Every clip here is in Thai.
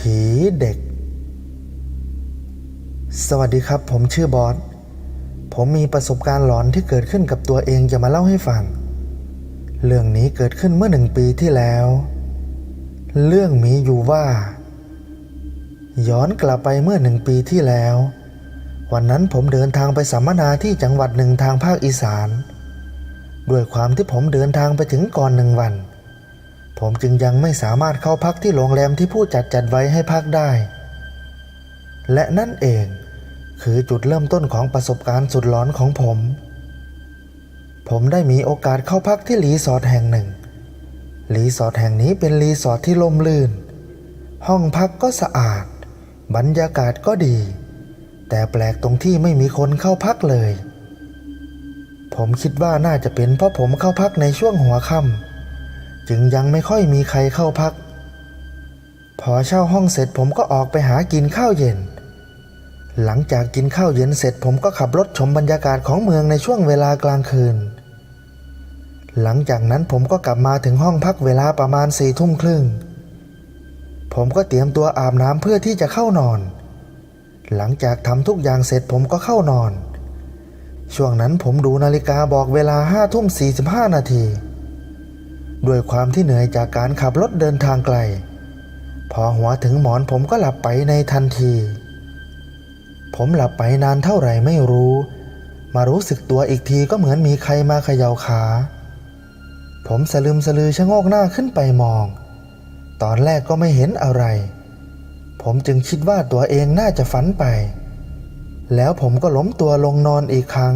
ผีเด็ก สวัสดีครับ ผมชื่อบอส ผมมีประสบการณ์หลอนที่เกิดขึ้นกับตัวเองจะมาเล่าให้ฟัง เรื่องนี้เกิดขึ้นเมื่อหนึ่งปีที่แล้ว เรื่องมีอยู่ว่า ย้อนกลับไปเมื่อหนึ่งปีที่แล้ว วันนั้นผมเดินทางไปสัมมนาที่จังหวัดหนึ่งทางภาคอีสาน ด้วยความที่ผมเดินทางไปถึงก่อนหนึ่งวัน ผมจึงยังไม่สามารถเข้าพักที่โรงแรมที่ผู้จัดจัดไว้ให้พักได้ และนั่นเอง คือจุดเริ่มต้นของประสบการณ์สุดหลอนของผม ผมได้มีโอกาสเข้าพักที่รีสอร์ทแห่งหนึ่ง รีสอร์ทแห่งนี้เป็นรีสอร์ทที่ล่มลื่น ห้องพักก็สะอาด บรรยากาศก็ดี แต่แปลกตรงที่ไม่มีคนเข้าพักเลย ผมคิดว่าน่าจะเป็นเพราะผมเข้าพักในช่วงหัวค่ำ จึงยังไม่ค่อยมีใครเข้าพัก พอเช่าห้องเสร็จผมก็ออกไปหากินข้าวเย็น หลังจากกินข้าวเย็นเสร็จผมก็ขับรถชมบรรยากาศของเมืองในช่วงเวลากลางคืน หลังจากนั้นผมก็กลับมาถึงห้องพักเวลาประมาณสี่ทุ่มครึ่ง ผมก็เตรียมตัวอาบน้ำเพื่อที่จะเข้านอน หลังจากทำทุกอย่างเสร็จผมก็เข้านอน ช่วงนั้นผมดูนาฬิกาบอกเวลาห้าทุ่มสี่สิบห้านาที ด้วยความที่เหนื่อยจากการขับรถเดินทางไกล พอหัวถึงหมอนผมก็หลับไปในทันที ผมหลับไปนานเท่าไหร่ไม่รู้ มารู้สึกตัวอีกทีก็เหมือนมีใครมาเขย่าขา ผมสลืมสลือชะโงกหน้าขึ้นไปมอง ตอนแรกก็ไม่เห็นอะไร ผมจึงคิดว่าตัวเองน่าจะฝันไป แล้วผมก็ล้มตัวลงนอนอีกครั้ง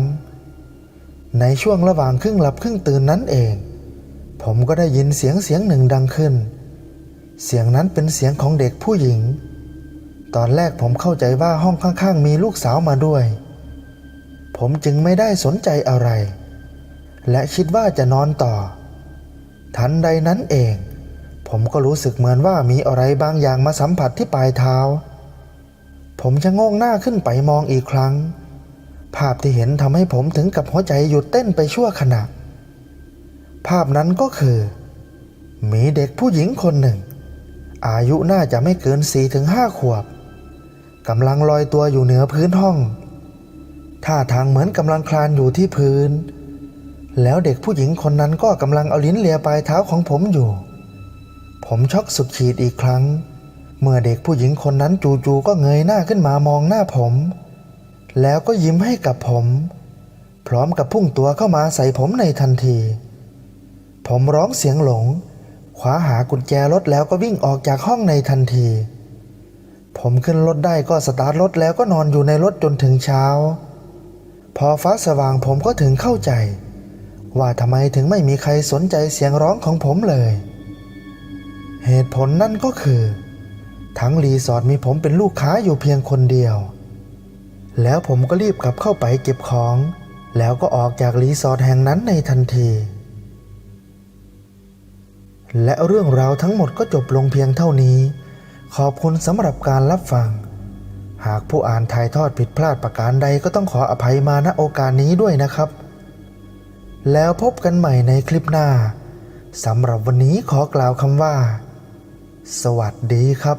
ในช่วงระหว่างครึ่งหลับครึ่งตื่นนั้นเอง ผมก็ได้ยินเสียงเสียงหนึ่งดังขึ้น เสียงนั้นเป็นเสียงของเด็กผู้หญิง ตอนแรกผมเข้าใจว่าห้องข้างๆ มีลูกสาวมาด้วย ผมจึงไม่ได้สนใจอะไร และคิดว่าจะนอนต่อ ทันใดนั้นเอง ผมก็รู้สึกเหมือนว่ามีอะไรบางอย่างมาสัมผัสที่ปลายเท้า ผมจะงงหน้าขึ้นไปมองอีกครั้ง ภาพที่เห็นทำให้ผมถึงกับหัวใจหยุดเต้นไปชั่วขณะ ภาพนั้นก็คือ มีเด็กผู้หญิงคนหนึ่ง อายุน่าจะไม่เกินสี่ถึงห้าขวบกำลังลอยตัวอยู่เหนือพื้นห้องท่าทางเหมือนกำลังคลานอยู่ที่พื้น แล้วเด็กผู้หญิงคนนั้นก็กำลังเอาลิ้นเลียปลายเท้าของผมอยู่ ผมช็อกสุดขีดอีกครั้ง เมื่อเด็กผู้หญิงคนนั้นจู่ๆก็เงยหน้าขึ้นมามองหน้าผม แล้วก็ยิ้มให้กับผม พร้อมกับพุ่งตัวเข้ามาใส่ผมในทันที ผมร้องเสียงหลงคว้าหากุญแจรถแล้วก็วิ่งออกจากห้องในทันที ผมขึ้นรถได้ก็สตาร์ทรถแล้วก็นอนอยู่ในรถจนถึงเช้า พอฟ้าสว่างผมก็ถึงเข้าใจ ว่าทำไมถึงไม่มีใครสนใจเสียงร้องของผมเลย เหตุผลนั่นก็คือ ทั้งรีสอร์ทมีผมเป็นลูกค้าอยู่เพียงคนเดียว แล้วผมก็รีบกลับเข้าไปเก็บของ แล้วก็ออกจากรีสอร์ทแห่งนั้นในทันที และเรื่องราวทั้งหมดก็จบลงเพียงเท่านี้ ขอบคุณสำหรับการรับฟัง หากผู้อ่านถ่ายทอดผิดพลาดประการใดก็ต้องขออภัยมาณโอกาสนี้ด้วยนะครับ แล้วพบกันใหม่ในคลิปหน้าสำหรับวันนี้ขอกล่าวคำว่า สวัสดีครับ